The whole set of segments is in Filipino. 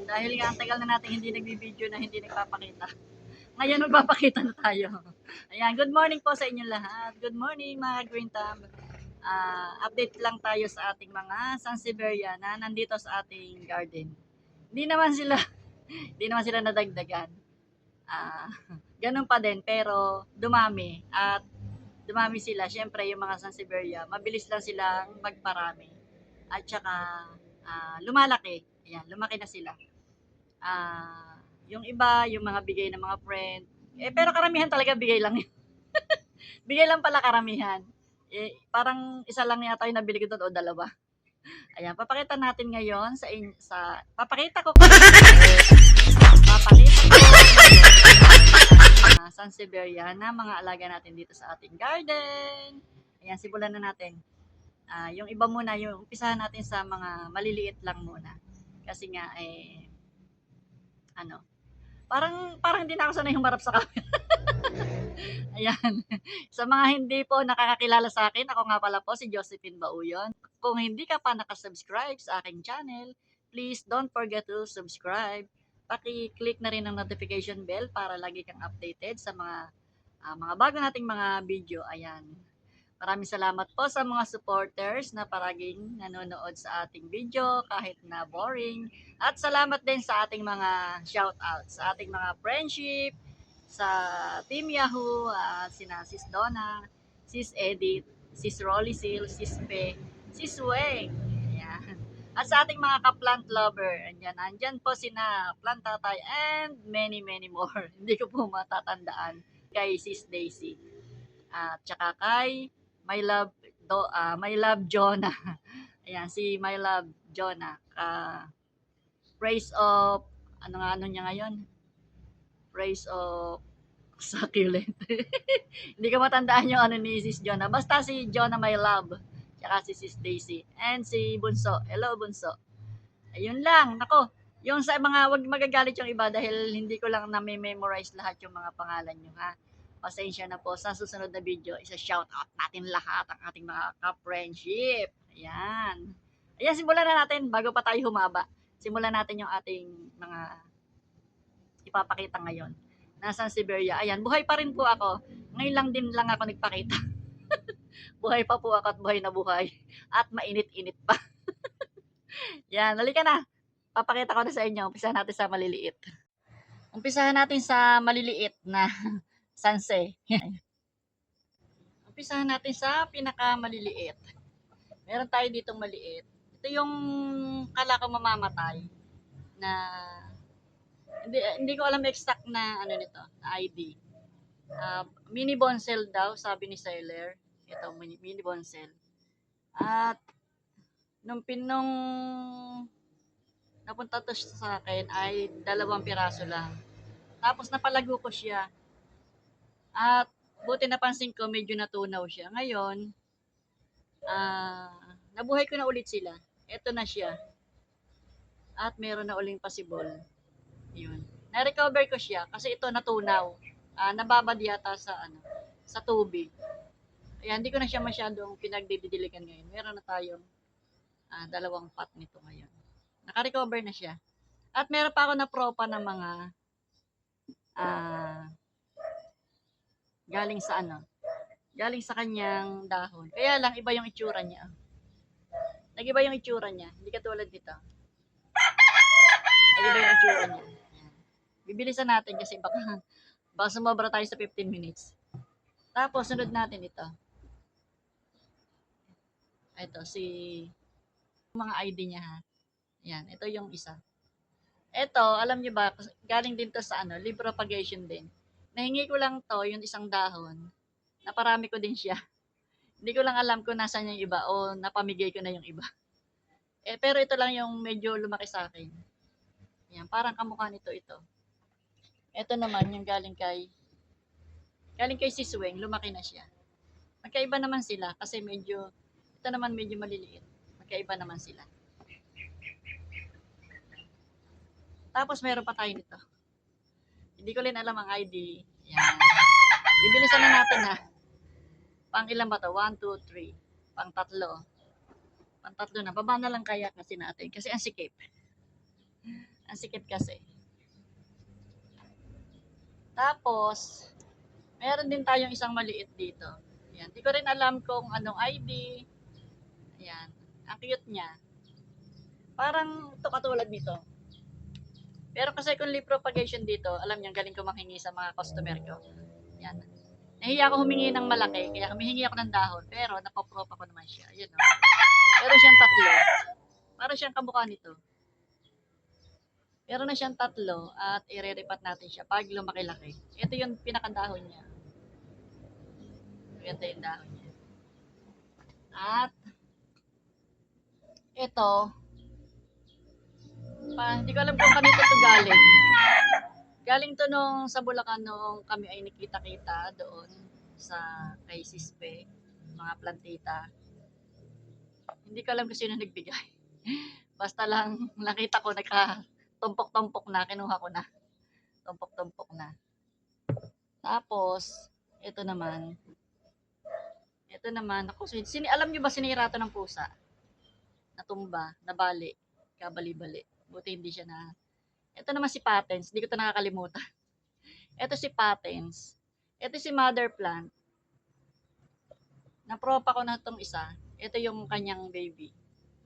ngayon dahil nga tagal na natin hindi nagbibideo na hindi nagpapakita. Ngayon magpapakita na tayo. Ayan, good morning po sa inyo lahat. Good morning mga Green Thumb. Ah, update lang tayo sa ating mga Sansevieria na nandito sa ating garden. Hindi naman sila hindi naman sila nadagdagan. Ah, ganun pa din pero dumami at dumami sila. Siyempre yung mga Sansevieria, mabilis lang silang magparami. At saka ah, lumalaki. Ayan, lumaki na sila. Ah, yung iba, yung mga bigay ng mga friend. Eh, pero karamihan talaga bigay lang bigay lang pala karamihan. Eh, parang isa lang yata yung nabili ko doon o dalawa. Ayan, papakita natin ngayon sa in, sa papakita ko papakita ko uh, Sansevieria na mga alaga natin dito sa ating garden. Ayan, simulan na natin. Ah, yung iba muna, yung umpisahan natin sa mga maliliit lang muna. Kasi nga, eh, ano, parang, parang hindi na ako sanay humarap sa camera. Ayan. Sa mga hindi po nakakakilala sa akin, ako nga pala po si Josephine Bauyon. Kung hindi ka pa nakasubscribe sa aking channel, please don't forget to subscribe. Paki-click na rin ang notification bell para lagi kang updated sa mga ah, mga bago nating mga video. Ayan. Maraming salamat po sa mga supporters na paraging nanonood sa ating video kahit na boring. At salamat din sa ating mga shoutouts, sa ating mga friendship, sa Team Yahoo, ah, sina Sis Donna, Sis Edith, Sis Rolly Sil, Sis Pe, Sis Weng. Ayan. At sa ating mga ka-plant lover, andyan, andyan po sina Plant Tatay and many, many more. Hindi ko po matatandaan. Kay Sis Daisy. At tsaka kay My Love, do, ah, My Love Jonah. Ayan, si My Love Jonah. Uh, praise of, ano nga ano niya ngayon? Praise of succulent. Hindi ko matandaan yung ano ni Sis Jonah. Basta si Jonah My Love. Tsaka si Sis Daisy. And si Bunso. Hello, Bunso. Ayun lang. Nako, yung sa mga, wag magagalit yung iba dahil hindi ko lang na-memorize lahat yung mga pangalan nyo, ha? Pasensya na po. Sa susunod na video, isa-shout out natin lahat ang ating mga ka-friendship. Ayan. Ayan, simulan na natin bago pa tayo humaba. Simulan natin yung ating mga ipapakita ngayon. Nasaan si Beria? Ayan, buhay pa rin po ako. Ngayon lang din lang ako nagpakita. buhay pa po ako at buhay na buhay. At mainit-init pa. Yan, halika na. Papakita ko na sa inyo. Umpisahan natin sa maliliit. Umpisahan natin sa maliliit na sanse. Umpisahan natin sa pinakamaliliit. Meron tayo ditong maliit. Ito yung kala ko mamamatay na hindi, hindi ko alam exact na ano nito, na ID. Ah, mini bonsel daw, sabi ni seller. Ito, mini, mini bonsel. At nung pinong napunta to sa akin ay dalawang piraso lang. Tapos napalago ko siya. At buti napansin ko medyo natunaw siya. Ngayon, ah nabuhay ko na ulit sila. Ito na siya. At meron na uling possible. Yun. Na-recover ko siya kasi ito natunaw. Ah, nababad yata sa ano, sa tubig. Kaya hindi ko na siya masyadong pinagdidiligan ngayon. Meron na tayong ah, dalawang pot nito ngayon. Naka-recover na siya. At meron pa ako na propa ng mga ah, galing sa ano, galing sa kanyang dahon. Kaya lang iba yung itsura niya. Nag-iba yung itsura niya. Hindi katulad nito. Nag-iba yung itsura niya. Bibilisan natin kasi baka, baka sumobra tayo sa 15 minutes. Tapos, sunod natin ito. Ito, si mga ID niya ha. Yan, ito yung isa. Ito, alam niyo ba, galing din to sa ano, leaf propagation din. Nahingi ko lang to, yung isang dahon. Naparami ko din siya. Hindi ko lang alam kung nasaan yung iba o napamigay ko na yung iba. Eh, pero ito lang yung medyo lumaki sa akin. Yan, parang kamukha nito ito. Ito naman yung galing kay galing kay Sisweng, lumaki na siya. Magkaiba naman sila kasi medyo ito naman medyo maliliit. Magkaiba naman sila. Tapos meron pa tayo nito. Hindi ko rin alam ang ID. Yan. Bibilisan na natin ha. Pang ilan ba to? 1, 2, 3. Pang tatlo. Pang tatlo na. Baba na lang kaya kasi natin. Kasi ang sikip. Ang sikip kasi. Tapos, meron din tayong isang maliit dito. Ayan. Di ko rin alam kung anong ID. Ayan. Ang cute niya. Parang ito katulad nito. Pero kasi kung leaf propagation dito, alam niyo, galing ko manghingi sa mga customer ko. Ayan. Nahiya ako humingi ng malaki, kaya humihingi ako ng dahon. Pero napoprop ako naman siya. Ayan o. Meron siyang tatlo. Para siyang kamukha nito. Meron na siyang tatlo at ireripat natin siya pag lumaki-laki. Ito yung pinakadahon niya. Ito yung dahon niya. At ito, pa, hindi ko alam kung kanito to galing. Galing to nung sa Bulacan nung kami ay nakita-kita doon sa kay Sispe, mga plantita. Hindi ko alam kung sino nagbigay. Basta lang nakita ko nagka tumpok-tumpok na, kinuha ko na. Tumpok-tumpok na. Tapos, ito naman. Ito naman, ako, sini, alam nyo ba sinira to ng pusa? Natumba, nabali, kabali-bali. Buti hindi siya na. Ito naman si Patens, hindi ko ito nakakalimutan. Ito si Patens. Ito si Mother Plant. Napropa ko na itong isa. Ito yung kanyang baby.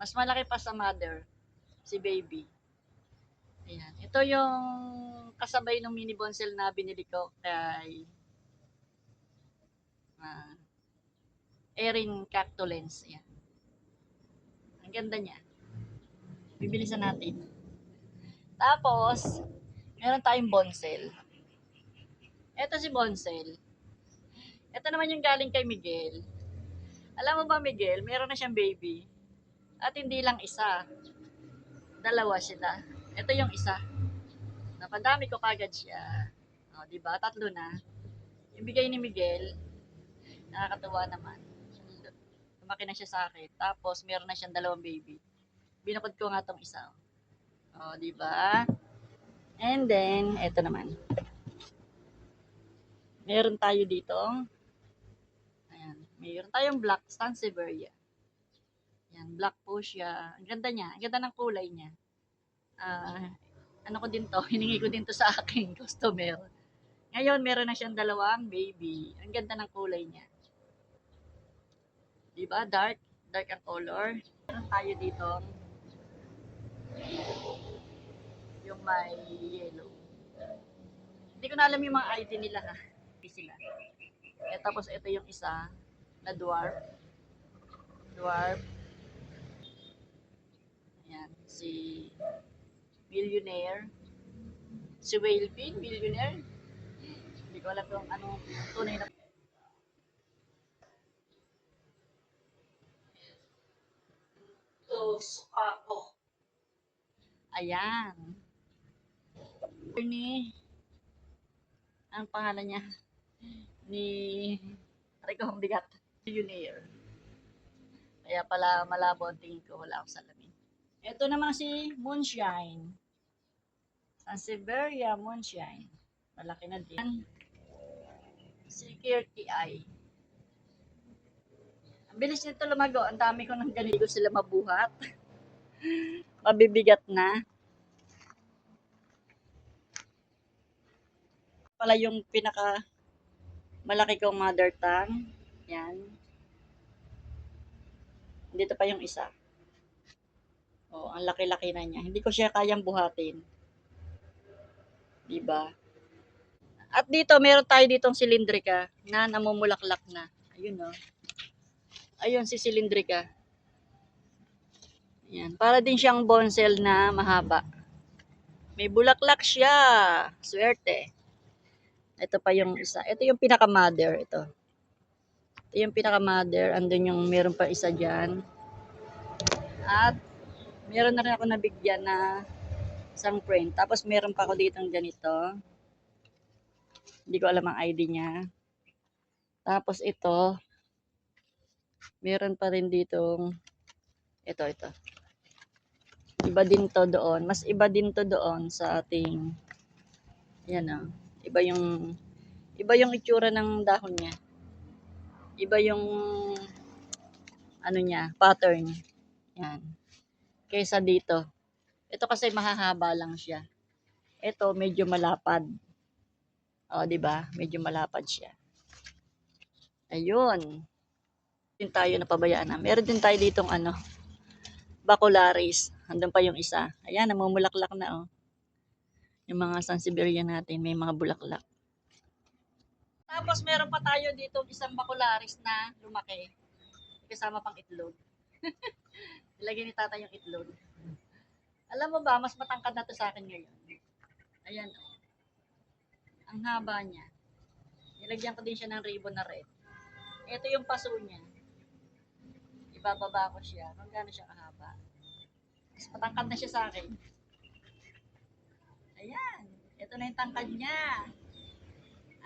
Mas malaki pa sa mother, si baby. Ayan. Ito yung kasabay ng mini bonsel na binili ko kay uh, Erin Cactolens. Ayan. Ang ganda niya. Bibilisan natin. Tapos, meron tayong bonsel. Ito si bonsel. Ito naman yung galing kay Miguel. Alam mo ba Miguel, meron na siyang baby. At hindi lang isa. Dalawa sila. Ito yung isa. Napadami ko kagad siya. O, di ba? Tatlo na. Yung bigay ni Miguel, nakakatuwa naman. Lumaki na siya sa akin. Tapos, meron na siyang dalawang baby. Binukod ko nga tong isa. O, di ba? And then, eto naman. Meron tayo dito. Ayan. Meron tayong black Sansevieria. Yan, black po siya. Ang ganda niya. Ang ganda ng kulay niya. Ah, ano ko din to, hiningi ko din to sa aking customer. Ngayon, meron na siyang dalawang baby. Ang ganda ng kulay niya. Diba? Dark. Dark ang color. Meron tayo dito. Yung may yellow. Hindi ko na alam yung mga ID nila ha. Sila. Eh, tapos ito yung isa na dwarf. Dwarf. Ayan, si Millionaire. Si Whale Pin, Millionaire. Hindi ko alam kung ano tunay na. Ito, suka ko. Ayan. Ni, ang pangalan niya, ni, ang bigat, Millionaire. Kaya pala malabo ang tingin ko, wala akong salamin. Ito naman si Moonshine. Sansevieria Moonshine. Malaki na din. Si Kirky Eye. Ang bilis nito lumago. Ang dami ko ng ganito sila mabuhat. Mabibigat na. Pala yung pinaka malaki kong mother tongue. Yan. Dito pa yung isa. Oh, ang laki-laki na niya. Hindi ko siya kayang buhatin. 'Di ba? At dito meron tayo ditong silindrika na namumulaklak na. Ayun oh. Ayun si silindrika. Yan, para din siyang bonsel na mahaba. May bulaklak siya. Swerte. Ito pa yung isa. Ito yung pinaka-mother. Ito. Ito yung pinaka-mother. Andun yung meron pa isa dyan. At meron na rin ako nabigyan na isang print. Tapos meron pa ako ditong ganito. Hindi ko alam ang ID niya. Tapos ito, meron pa rin ditong ito, ito. Iba din to doon. Mas iba din to doon sa ating yan ah. Iba yung iba yung itsura ng dahon niya. Iba yung ano niya, pattern. Yan. Kaysa dito. Ito kasi mahahaba lang siya. Ito medyo malapad. O, di ba? Medyo malapad siya. Ayun. Din tayo napabayaan na. Meron din tayo ditong ano, bacularis. Andun pa yung isa. Ayan, namumulaklak na oh. Yung mga Sansevieria natin, may mga bulaklak. Tapos meron pa tayo dito isang bacularis na lumaki. Kasama pang itlog. Ilagay ni tata yung itlog. Alam mo ba, mas matangkad na to sa akin ngayon. Ayan oh. Ang haba niya. Nilagyan ko din siya ng ribbon na red. Ito yung paso niya. Ibababa ko siya. Kung gaano siya kahaba. Mas matangkad na siya sa akin. Ayan. Ito na yung tangkad niya.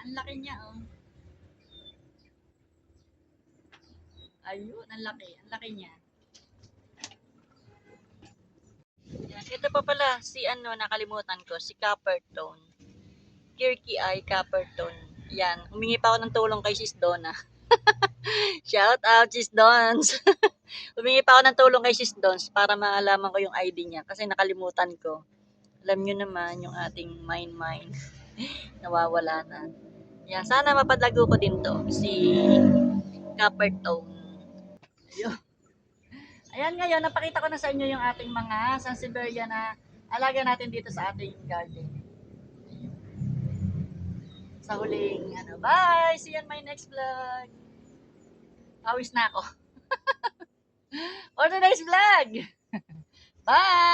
Ang laki niya, oh. Ayun, ang laki. Ang laki niya. Yan. Ito pa pala, si ano, nakalimutan ko, si Coppertone. Kirky Eye Coppertone. Yan, humingi pa ako ng tulong kay Sis Donna. Shout out, Sis Dons. humingi pa ako ng tulong kay Sis Dons para maalaman ko yung ID niya kasi nakalimutan ko. Alam nyo naman yung ating mind mind nawawala na. Yan, sana mapadago ko din to, si Coppertone. Ayun. Ayan ngayon, napakita ko na sa inyo yung ating mga Sansevieria na alaga natin dito sa ating garden. Sa huling, ano, bye! See you on my next vlog! Pawis na ako. For today's vlog! Bye!